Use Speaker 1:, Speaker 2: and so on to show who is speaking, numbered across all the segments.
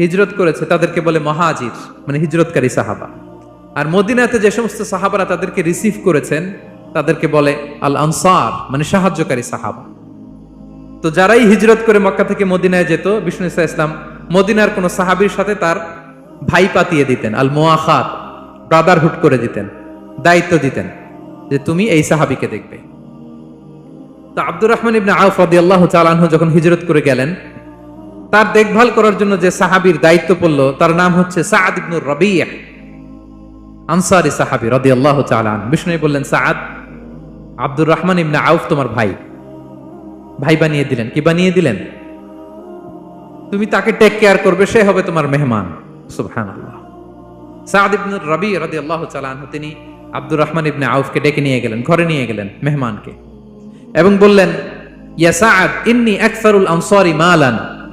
Speaker 1: হিজরত করেছে, তাদেরকে বলে মহাজির মানে হিজরতকারী সাহাবা। আর মদিনাতে যে সমস্ত সাহাবারা তাদেরকে রিসিভ করেছেন, তাদেরকে বলে আল আনসার মানে সাহায্যকারী সাহাবা। তো যারাই হিজরত করে মক্কা থেকে মদিনায় যেত, বিষ্ণু ইসা ইসলাম মদিনার কোন সাহাবীর সাথে তার ভাই পাতিয়ে দিতেন আল মোয়াখাত ব্রাদারহুড করে দিতেন, দায়িত্ব দিতেন যে তুমি এই সাহাবিকে দেখবে। তো আব্দুর রহমান ইবনে আউফ রাদিয়াল্লাহু তাআলা আনহু যখন হিজরত করে গেলেন তার দেখভাল করার জন্য যে সাহাবীর দায়িত্ব পড়ল, তার নাম হচ্ছে সাআদ ইবনুর রাবিয়া আনসারি সাহাবী রাদিয়াল্লাহু তাআলা আনহু। বিষ্ণু বললেন, সাআদ, আব্দুর রহমান ইবনে আউফ তোমার ভাই। ভাই বানিয়ে দিলেন। কি বানিয়ে দিলেন? তুমি তাকে টেক কেয়ার করবে, সে হবে তোমার মেহমান। সুবহানাল্লাহ। সাদ ইবনুর রবি রাদিয়াল্লাহু তাআলা আনহু, তিনি আব্দুর রহমান ইবনে আউফকে ডেকে নিয়ে গেলেন, ঘরে নিয়ে গেলেন মেহমানকে এবং বললেন, ইয়া সাআদ, ইন্নী আকসারুল আনসারি মালান।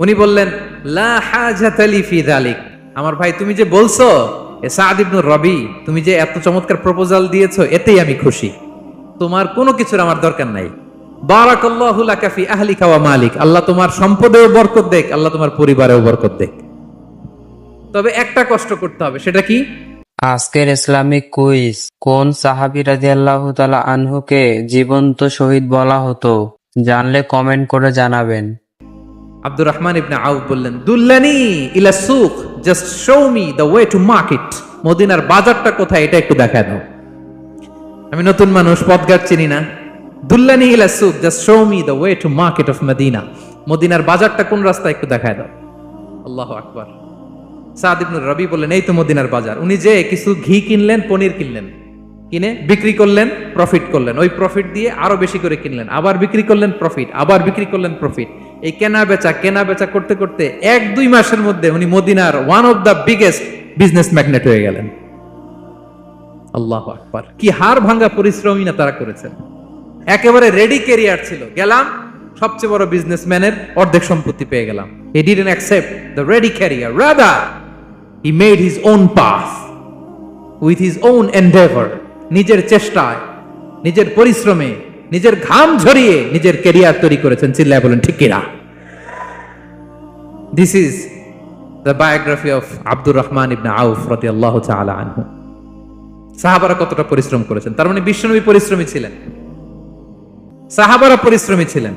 Speaker 1: উনি বললেন আমার ভাই, তুমি যে বলছো রবি, তুমি যে এত চমৎকার প্রপোজাল দিয়েছ, এতেই আমি খুশি। তোমার কোনো কিছুর আমার দরকার নাই। মালিক। আল্লাহ তোমার সম্পদেও বরকত দেখ, আল্লাহ তোমার পরিবারেও বরকত দেখ। তবে একটা কষ্ট করতে হবে, সেটা কি?
Speaker 2: আজকের ইসলামিক কুইজ, কোন সাহাবী রাদিয়াল্লাহু তাআলা আনহুকে জীবন্ত শহীদ বলা হতো? জানলে কমেন্ট করে জানাবেন।
Speaker 1: আব্দুর রহমান ইবনে আউফ বললেন, দুল্লানি ইলা সুক just show me the way to market মদিনার বাজারটা কোথায়, এটা একটু দেখা দাও। আমি নতুন মানুষ, পথঘাট চিনি না। দুল্লানি ইলা সুক just show me the way to market of Medina. মদিনার বাজারটা কোন রাস্তায়, একটু দেখায় দাও। আল্লাহ আকবার। সাদ ইবনুর রবি বললেন, এই তো মদিনার বাজার। উনি যে কিছু ঘি কিনলেন, পনির কিনলেন। কিনে বিক্রি করলেন প্রফিট করলেন। ওই প্রফিট দিয়ে আরও বেশি করে কিনলেন। আবার বিক্রি করলেন প্রফিট আবার বিক্রি করলেন প্রফিট এই কেনা বেচা কেনা বেচা করতে করতে এক, দুই মাসের মধ্যে উনি মদিনার one of the biggest business magnate হয়ে গেলেন। আল্লাহ আকবার। কি হার ভাঙ্গা পরিশ্রমই না তারা করেছেন। একেবারে রেডি ক্যারিয়ার ছিল। গেলাম, সবচেয়ে বড় বিজনেসম্যানের অর্ধেক সম্পত্তি পেয়ে গেলাম। He didn't accept the ready career rather he made his own path with his own endeavour নিজের চেষ্টায়, নিজের পরিশ্রমে নিজের ঘাম ঝরিয়ে নিজের ক্যারিয়ার তৈরি করেছেন, চিল্লায় বলেন, ঠিক কিনা? This is the biography of Abdur Rahman ibn Auf রতি আল্লাহ আনহু সাহাবারা কতটা পরিশ্রম করেছেন? তার মানে বিশ্বনবী পরিশ্রমী ছিলেন। সাহাবারা পরিশ্রমী ছিলেন।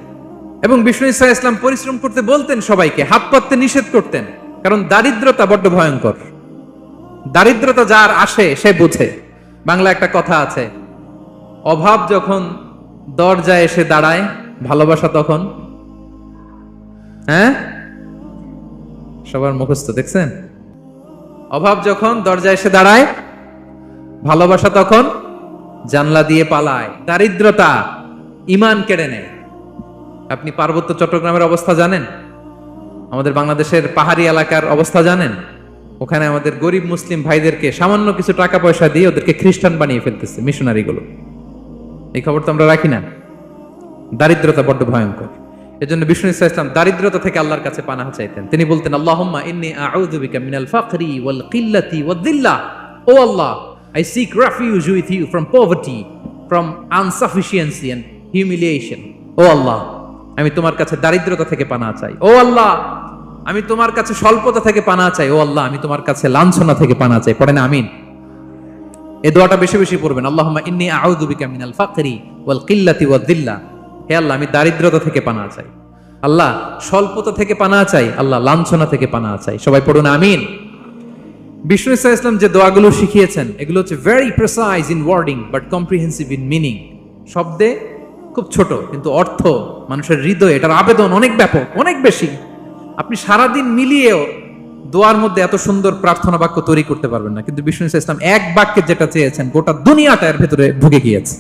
Speaker 1: এবং বিষ্ণু ইসা ইসলাম পরিশ্রম করতে বলতেন সবাইকে, হাত পাততে নিষেধ করতেন। কারণ দারিদ্রতা বড্ড ভয়ঙ্কর। দারিদ্রতা যার আসে, সে বুঝে। বাংলা একটা কথা আছে, অভাব যখন দরজায় এসে দাঁড়ায়, ভালোবাসা তখন। হ্যাঁ? সবার মুখস্থ, দেখছেন? অভাব যখন দরজায় এসে দাঁড়ায়, ভালোবাসা তখন জানলা দিয়ে পালায়। দারিদ্রতা ইমান কেড়ে নেয়। আপনি পার্বত্য চট্টগ্রামের অবস্থা জানেন? আমাদের বাংলাদেশের পাহাড়ি এলাকার অবস্থা জানেন? ওখানে আমাদের গরিব মুসলিম ভাইদেরকে সামান্য কিছু টাকা পয়সা দিয়ে ওদেরকে খ্রিস্টান বানিয়ে ফেলতেছে মিশনারিগুলো এই খবর তো আমরা রাখি না। দারিদ্রতা বড্ড ভয়ঙ্কর। এজন্য বিষ্ণু ইসা ইসলাম দারিদ্রতা থেকে আল্লাহর কাছে পানাহ চাইতেন। তিনি বলতেন, আল্লাহুম্মা ফাকরি O Allah I seek refuge with you from poverty from insufficiency and humiliation O Allah, আমি তোমার কাছে দারিদ্রতা থেকে পানা চাই। ও আল্লাহ, আমি তোমার কাছে স্বল্পতা থেকে পানা চাই। ও আল্লাহ, আমি তোমার কাছে লাঞ্ছনা থেকে পানা চাই। পড়েন আমিন। এই দোয়াটা বেশি বেশি পড়বেন। আল্লাহুম্মা ইন্নী আউযু বিকা মিনাল ফাকরি ওয়াল কিল্লাতি ওয়াদ-দিল্লা হে আল্লাহ, আমি দারিদ্রতা থেকে পানা চাই। আল্লাহ, স্বল্পতা থেকে পানা চাই। আল্লাহ, লাঞ্ছনা থেকে পানা চাই। সবাই পড়ুন, আমিন। বিষ্ণু ইসা ইসলাম যে দোয়াগুলো শিখিয়েছেন, এগুলো হচ্ছে very precise in wording but comprehensive in meaning শব্দে খুব ছোট, কিন্তু অর্থ, মানুষের হৃদয়ে, এটার আবেদন অনেক ব্যাপক, অনেক বেশি। আপনি সারাদিন মিলিয়েও দোয়ার মধ্যে এত সুন্দর প্রার্থনা বাক্য তৈরি করতে পারবেন না। কিন্তু বিষ্ণু ইসলাম এক বাক্যে যেটা চেয়েছেন, গোটা দুনিয়াটা এর ভেতরে ঢুকে গিয়েছে।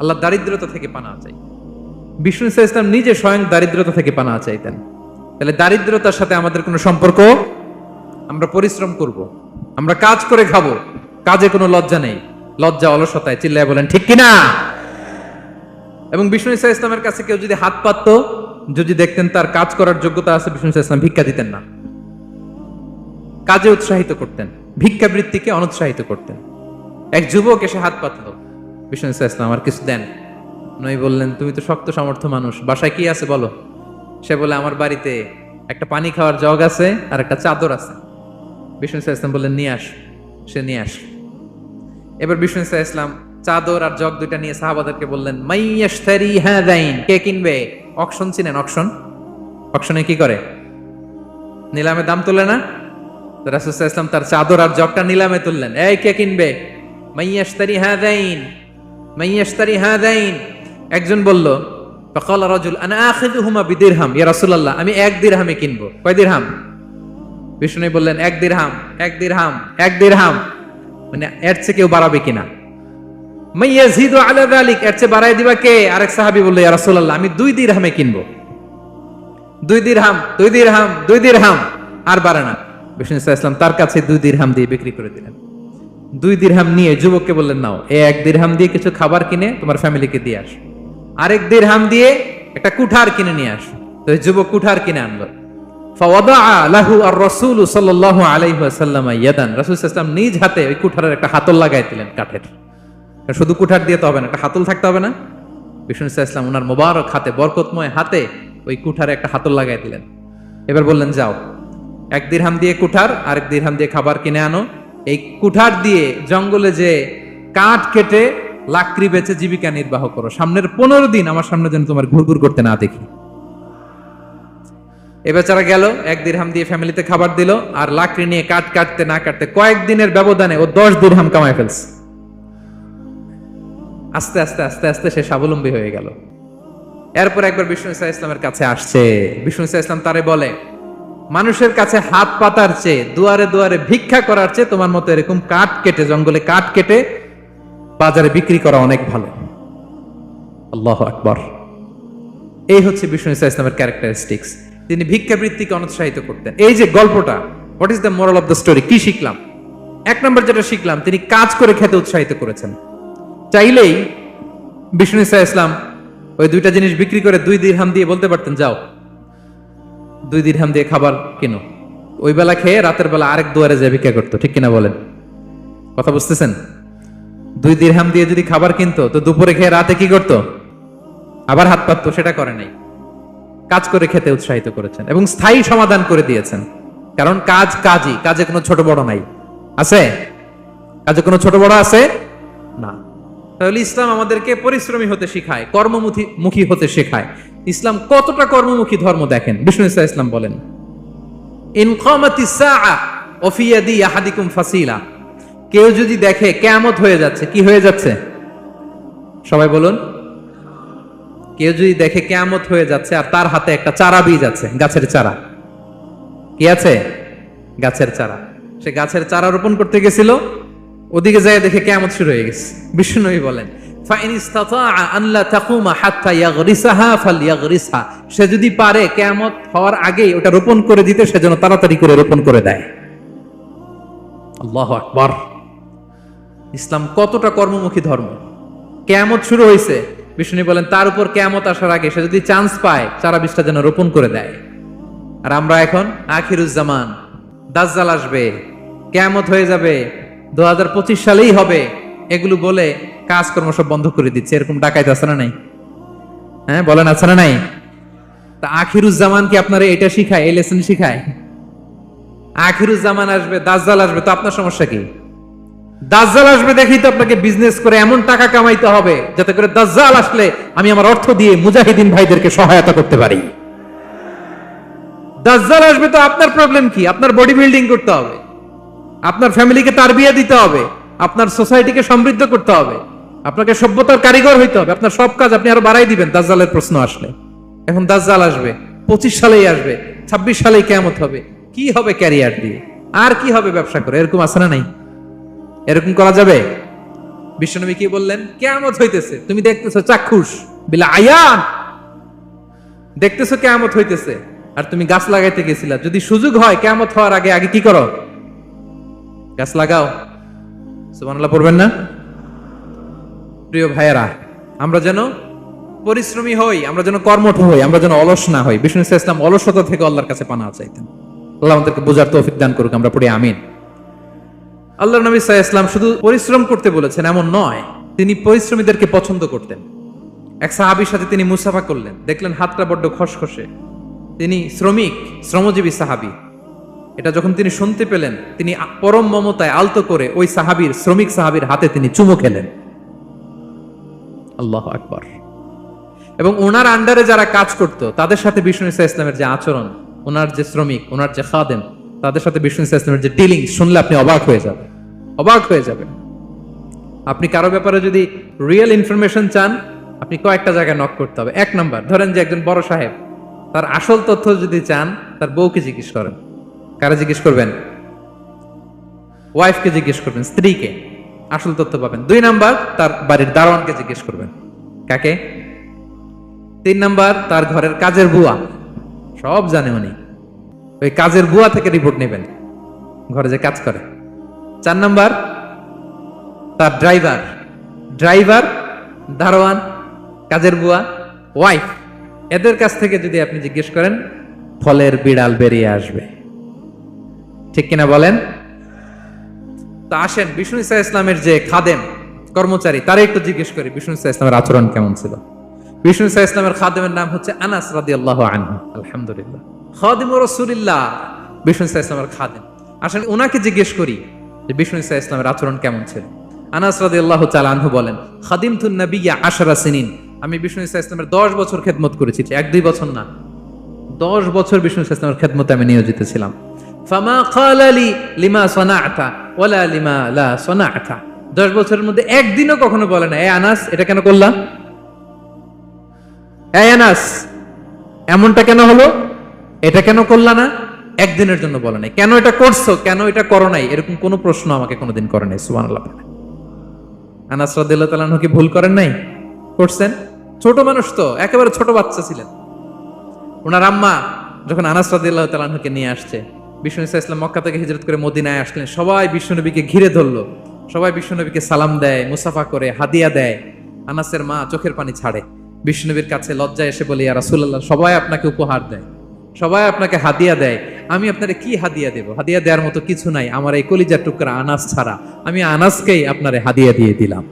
Speaker 1: আল্লাহ দারিদ্রতা থেকে পানা চাই। বিষ্ণু ইসলাম নিজে স্বয়ং দারিদ্রতা থেকে পানা চাইতেন। তাহলে দারিদ্রতার সাথে আমাদের কোনো সম্পর্ক? আমরা পরিশ্রম করব, আমরা কাজ করে খাব, কাজে কোনো লজ্জা নেই। লজ্জা অলসতায় চিল্লায় বলেন, ঠিক কিনা? এবং বিষ্ণু ইসা ইসলামের কাছে কেউ যদি হাত পাততো, যদি দেখতেন তার কাজ করার যোগ্যতা আছে, বিষ্ণু ইসা ইসলাম ভিক্ষা দিতেন না। কাজে উৎসাহিত করতেন, ভিক্ষাবৃত্তিকে অনুৎসাহিত করতেন। এক যুবক এসে হাত পাতলো। বিষ্ণু ইসা ইসলাম আর কিছু দেন। নই বললেন, তুমি তো শক্ত সামর্থ্য মানুষ, বাসায় কি আছে বলো? সে বলে, আমার বাড়িতে একটা পানি খাওয়ার জগ আছে আর একটা চাদর আছে। বিষ্ণু ইসা ইসলাম বললেন, নিয়ে আস। সে নিয়ে আস এবার বিষ্ণু ইসা ইসলাম চাদর আর জগ দুইটা নিয়ে সাহাবাদেরকে বললেন মাইয়াশতারি হ্যাঁ দাইন কে কিনবে? অকশন চিনেন, অকশন। অকশনে কি করে? নিলামে দাম তোলে না? রাসূলুল্লাহ ইসলাম তার চাদর আর জগটা নিলামে তুললেন, এই কে কিনবে? মাইয়াশতারি হ্যাঁ দাইন মাইয়াশতারি হ্যাঁ দাইন একজন বলল, ফকাল রাজুল, আনা আখিযুহুমা বিদিরহাম? ইয়া রাসূলুল্লাহ, আমি এক দিরহামে কিনবো। কয় দিরহাম? বিষ্ণু বললেন, এক দিরহাম এক দিরহাম এক দিরহাম। মানে এর চেয়ে কেউ বাড়াবে কিনা? আর এক কিছু খাবার কিনে তোমার ফ্যামিলিকে দিয়ে আস। আরেক দিরহাম দিয়ে একটা কুঠার কিনে নিয়ে আস। তো যুবক কুঠার কিনে আনলো। ফাওয়াদা লাহু আর রাসূল সাল্লাল্লাহু আলাইহি ওয়াসাল্লাম ইয়াদান নিজ হাতে ওই কুঠারের একটা হাতল লাগাই দিলেন কাঠের। শুধু কুঠার দিয়ে তো হবে না, একটা হাতল থাকতে হবে না? বিষ্ণু ইসলাম ওনার মোবারক হাতে, বরকতময় হাতে ওই কুঠারে একটা হাতল লাগাই দিলেন। এবার বললেন, যাও, এক দিরহাম দিয়ে কুঠার, আরেক দিরহাম দিয়ে খাবার কিনে আনো। এই কুঠার দিয়ে জঙ্গলে যে কাঠ কেটে লাকড়ি বেচে জীবিকা নির্বাহ করো। সামনের পনেরো দিন আমার সামনে যেন তোমার ঘুরঘুর করতে না দেখি। এ বেচারা গেল, এক দিরহাম দিয়ে ফ্যামিলিতে খাবার দিল, আর লাকড়ি নিয়ে কাঠ কাটতে না কাটতে কয়েক দিনের ব্যবধানে ও দশ দিরহাম কামায় ফেলছে। আস্তে আস্তে আস্তে আস্তে সে স্বাবলম্বী হয়ে গেল। এরপর একবার বিষ্ণু ইসা ইসলামের কাছে আসছে। বিষ্ণু ইসা ইসলাম তারে বলে, মানুষের কাছে হাত পাতার চেয়ে দুয়ারে দুয়ারে ভিক্ষা করার চেয়ে তোমার মতো এরকম কাঠ কেটে, জঙ্গলে কাঠ কেটে বাজারে বিক্রি করা অনেক ভালো। আল্লাহ আকবর। এই হচ্ছে বিষ্ণু ইসা ইসলামের ক্যারেক্টারিস্টিক্স তিনি ভিক্ষাবৃত্তিকে অনুৎসাহিত করতেন। এই যে গল্পটা what is the moral of the story কি শিখলাম? এক নম্বর যেটা শিখলাম, তিনি কাজ করে খেতে উৎসাহিত করেছেন। চাইলেই বিষ্ণু ইসা ইসলাম ওই দুইটা জিনিস বিক্রি করে দুই দিরহাম দিয়ে বলতে পারতেন, যাও, দুই দিরহাম দিয়ে খাবার কিনো। ওই বেলা খেয়ে রাতের বেলা আরেক দুয়ারে যে ভিক্ষা করতো, ঠিক কিনা বলেন? কথা বুঝতেছেন? দুই দিরহাম দিয়ে যদি খাবার কিনতো, তো দুপুরে খেয়ে রাতে কি করতো? আবার হাত পাততো, সেটা করে নাই। কাজ করে খেতে উৎসাহিত করেছেন এবং স্থায়ী সমাধান করে দিয়েছেন। কারণ কাজ কাজই, কাজে কোনো ছোট বড় নাই। আছে? কাজে কোনো ছোট বড় আছে? না। তাহলে ইসলাম আমাদেরকে পরিশ্রমী হতে শেখায়, কর্মমুখী, মুখী হতে শেখায়। ইসলাম কতটা কর্মমুখী ধর্ম দেখেন? বিষ্ণু ইসা ইসলাম বলেন ফাসিলা। কেউ যদি দেখে কেয়ামত হয়ে যাচ্ছে, কি হয়ে যাচ্ছে? সবাই বলুন, কেউ যদি দেখে কেয়ামত হয়ে যাচ্ছে আর তার হাতে একটা চারা বীজ আছে, গাছের চারা। কি আছে? গাছের চারা। সে গাছের চারা রোপণ করতে গেছিল ওদিকে যায় দেখে কেমন শুরু হয়ে গেছে। বিষ্ণুই বলেন সে যদি পারে কেমত হওয়ার আগেই ওটা রোপণ করে দিতে সে যেন তাড়াতাড়ি করে রোপণ করে দেয়। ইসলাম কতটা কর্মমুখী ধর্ম। কেয়ামত শুরু হয়েছে বিষ্ণু বলেন, তার উপর কেয়ামত আসার আগে সে যদি চান্স পায় চারা বিশটা যেন রোপণ করে দেয়। আর আমরা এখন আখিরুজ্জামান, দাজ্জাল আসবে, কেয়ামত হয়ে যাবে। দু হাজার পঁচিশ সালেই হবে। এগুলো বলে কাজকর্ম সব বন্ধ করে দিচ্ছে। এরকম ডাকাইতে আছে না নাই? হ্যাঁ বলেন আছে না নাই? তা আখিরুজ্জামান কি আপনারা এটা শিখায়, এই লেসন শিখায়? আখিরুজ্জামান আসবে, দাজ্জাল আসবে, তো আপনার সমস্যা কি? দাজ্জাল আসবে দেখেই তো আপনাকে বিজনেস করে এমন টাকা কামাইতে হবে, যাতে করে দাজ্জাল আসলে আমি আমার অর্থ দিয়ে মুজাহিদিন ভাইদেরকে সহায়তা করতে পারি। দাজ্জাল আসবে তো আপনার প্রবলেম কি? আপনার বডি বিল্ডিং করতে হবে। আপনার ফ্যামিলিকে তার বিয়ে দিতে হবে, আপনার সোসাইটিকে সমৃদ্ধ করতে হবে, আপনাকে সভ্যতার কারিগর হইতে হবে, আপনার সব কাজ আপনি আরও বাড়াই দিবেন, দাজ্জালের প্রশ্ন আসলে। এখন দাজ্জাল আসবে, পঁচিশ সালেই আসবে, ছাব্বিশ সালেই কেমত হবে, কি হবে ক্যারিয়ার দিয়ে? আর কি হবে ব্যবসা করে? এরকম আছে না নাই? এরকম করা যাবে? বিশ্বনবী কি বললেন? কেমত হইতেছে, তুমি দেখতেছো চাক্ষুষ, বিলা আয়ান। দেখতেছো কেমত হইতেছে, আর তুমি গাছ লাগাইতে গেছিলা। যদি সুযোগ হয় কেমত হওয়ার আগে আগে কি করো? গাছ লাগাও। সুবহানাল্লাহ পড়বেন না? প্রিয় ভাইয়েরা, আমরা যেন পরিশ্রমী হই, আমরা যেন কর্মঠ হই, আমরা যেন অলস না হই। বিষ্ণু ইসলাম অলসতা থেকে আল্লাহর কাছে পানা চাইতেন। আল্লাহ আমাদেরকে বোঝার তৌফিক দান করুক, আমরা পড়ি আমিন। আল্লাহ নবী সাহা ইসলাম শুধু পরিশ্রম করতে বলেছেন, এমন নয়, তিনি পরিশ্রমীদেরকে পছন্দ করতেন। এক সাহাবির সাথে তিনি মুসাফা করলেন, দেখলেন হাতটা বড্ড খসখসে। তিনি শ্রমিক, শ্রমজীবী সাহাবি। এটা যখন তিনি শুনতে পেলেন, তিনি পরম মমতায় আলতো করে ওই সাহাবীর, শ্রমিক সাহাবীর হাতে তিনি চুমু খেলেন। আল্লাহ আকবার। এবং ওনার আন্ডারে যারা কাজ করত, তাদের সাথে বিষ্ণু ইসা ইসলামের যে আচরণ, ওনার যে শ্রমিক, ওনার যে খাদেম, তাদের সাথে বিষ্ণু ইসা ইসলামের যে ডিলিং, শুনলে আপনি অবাক হয়ে যাবেন। অবাক হয়ে যাবেন। আপনি কারও ব্যাপারে যদি রিয়েল ইনফরমেশন চান, আপনি কয়েকটা জায়গায় নক করতে হবে। এক নাম্বার, ধরেন যে একজন বড় সাহেব, তার আসল তথ্য যদি চান, তার বউকে জিজ্ঞেস করেন। কারা জিজ্ঞেস করবেন? ওয়াইফকে জিজ্ঞেস করবেন, স্ত্রীকে। আসল তথ্য পাবেন। দুই নাম্বার, তার বাড়ির দারোয়ানকে জিজ্ঞেস করবেন। কাকে? তিন নাম্বার, তার ঘরের কাজের বুয়া। সব জানে উনি। ওই কাজের বুয়া থেকে রিপোর্ট নেবেন। ঘরে যে কাজ করে। চার নাম্বার, তার ড্রাইভার ড্রাইভার দারোয়ান, কাজের বুয়া ওয়াইফ এদের কাছ থেকে যদি আপনি জিজ্ঞেস করেন, ফলের বিড়াল বেরিয়ে আসবে। ঠিক কিনা বলেন? তা আসেন, বিষ্ণু ইসা ইসলামের যে খাদেম কর্মচারী তারা একটু জিজ্ঞেস করি, বিষ্ণু ইসা ইসলামের আচরণ কেমন ছিল? বিষ্ণু ইসা ইসলামের খাদেমের নাম হচ্ছে আনাস রাদি আল্লাহ আনহু, আলহামদুলিল্লাহ। খাদিম রসুলিল্লাহ, বিষ্ণু ইসা ইসলামের খাদেম। আসলে ওনাকে জিজ্ঞেস করি যে বিষ্ণু ইসা ইসলামের আচরণ কেমন ছিল? আনাস রাদি আল্লাহ আনহু বলেন খাদিম তুন নবিয়া আশারা সিনিন। আমি বিষ্ণু ইসা ইসলামের দশ বছর খেদমত করেছি এক দুই বছর না, দশ বছর বিষ্ণু ইসা ইসলামের খেদমতে আমি নিয়োজিত ছিলাম। ফামা কালালি লিমা সনাআতা ওয়ালা লিমা লা সনাআতা। দশ বছরের মধ্যে একদিনও কখনো বলে না এ আনাস, এটা কেন করলাম? এ আনাস, এমনটা কেন হলো? এটা কেন করলা না? একদিনের জন্য বলে নাই। কেন এটা করছ? কেন এটা করো নাই? এরকম কোনো প্রশ্ন আমাকে কোনোদিন করে নাই, সুবহানাল্লাহ আনাস রাদিয়াল্লাহু তাআলা কি ভুল করেন নাই? করছেন? ছোট মানুষ তো, একেবারে ছোট বাচ্চা ছিলেন। ওনার আম্মা যখন আনাস রাদিয়াল্লাহু তাআলাকে নিয়ে আসছে বিষ্ণু ইসা ইসলাম মক্কা থেকে হিজরত করে মদিনায় আসলেন। সবাই বিশ্বনবীকে ঘিরে ধরলো। সবাই বিশ্বনবীকে সালাম দেয়, মুসাফা করে, হাদিয়া দেয়। আনাসের মা চোখের পানি ছাড়ে। বিষ্ণুনবীর কাছে লজ্জায় এসে বলি রাসূলুল্লাহ, সবাই আপনাকে উপহার দেয়। সবাই আপনাকে হাদিয়া দেয়। আমি আপনারে কি হাদিয়া দেব? হাদিয়া দেওয়ার মতো কিছু নাই। আমার এই কলিজার টুকরা আনাস ছাড়া। আমি আনাসকেই আপনারে হাদিয়া দিয়ে দিলাম।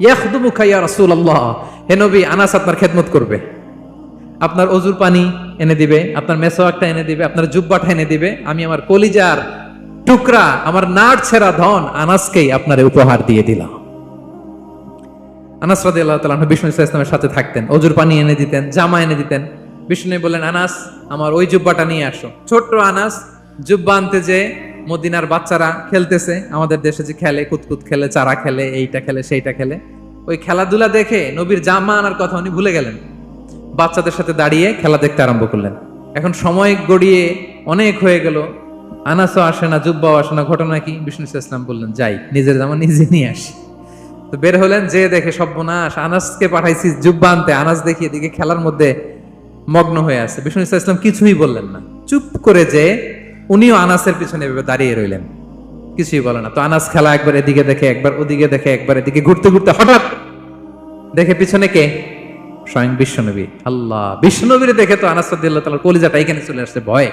Speaker 1: ইয়াখদুমুকা ইয়া রাসূলুল্লাহ, হে নবী, আনাস আপনার খেদমত করবে। আপনার অজুর পানি এনে দিবে, আপনার মেসোয়াকটা এনে দিবে, আপনার জুব্বাটা এনে দিবে, আমি আমার কলিজার টুকরা, আমার নাট ছেঁড়া ধন আনাসকেই আপনার উপহার দিয়ে দিলাম। আনাস রাদি আল্লাহ তালা বিষ্ণু ইসা ইসলামের সাথে থাকতেন, অজুর পানি এনে দিতেন, জামা এনে দিতেন। বিষ্ণু বললেন, আনাস, আমার ওই জুব্বাটা নিয়ে আসো। ছোট্ট আনাস জুব্বা আনতে যে মদিনার বাচ্চারা খেলতেছে, আমাদের দেশে যে খেলে, কুতকুত খেলে, চারা খেলে, এইটা খেলে, সেইটা খেলে, ওই খেলাধুলা দেখে নবীর জামা আনার কথা উনি ভুলে গেলেন। বাচ্চাদের সাথে দাঁড়িয়ে খেলা দেখতে আরম্ভ করলেন। এখন সময় গড়িয়ে অনেক হয়ে গেল। আনাসও আসে না, জুব্বাও আসে না। ঘটনা কি? বিষ্ণু ইসলাম বললেন, যাই, নিজের জামা নিজে নিয়ে আসি। তো বের হলেন, যে দেখে সর্বনাশ, আনাসকে পাঠাইছি জুব্বা আনতে। আনাস দেখি এদিকে খেলার মধ্যে মগ্ন হয়ে আছে। বিষ্ণু ইসলাম কিছুই বললেন না। চুপ করে যে উনিও আনাসের পিছনে এভাবে দাঁড়িয়ে রইলেন। কিছুই বলে না। তো আনাস খেলা একবার এদিকে দেখে, একবার ওদিকে দেখে, একবার এদিকে ঘুরতে ঘুরতে হঠাৎ দেখে পিছনে কে? স্বয়ং বিশ্বনবী। আল্লাহ, বিশ্বনবীর দেখে তো আনাস রাদিয়াল্লাহু কলিজাটা এখানে চলে আসছে, ভয়।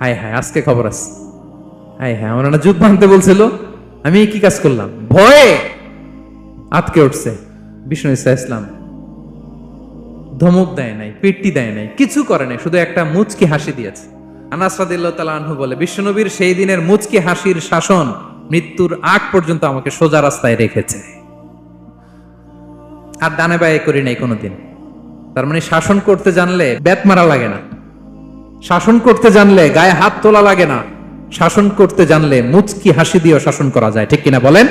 Speaker 1: হায় হায়, আজকে খবর আছে। হায় হায়, আমার না যুদ্ধ আনতে বলছিল, আমি কি কাজ করলাম? ভয়ে আতকে উঠছে। বিষ্ণু ইসা ইসলাম ধমক দেয় নাই, পেটটি দেয় নাই, কিছু করে নাই, শুধু একটা মুচকি হাসি দিয়েছে। আনাস রাদিয়াল্লাহু আনহু বলে, বিশ্বনবীর সেই দিনের মুচকি হাসির শাসন মৃত্যুর আগ পর্যন্ত আমাকে সোজা রাস্তায় রেখেছে। আর ডানে বায়ে করি নাই কোনোদিন। তার মানে শাসন করতে জানলে ব্যাত মারা লাগে না। শাসন করতে জানলে গায়ে হাত তোলা লাগে না। শাসন করতে জানলে মুচকি হাসি দিয়েও শাসন করা যায়, ঠিক কিনা বলেন?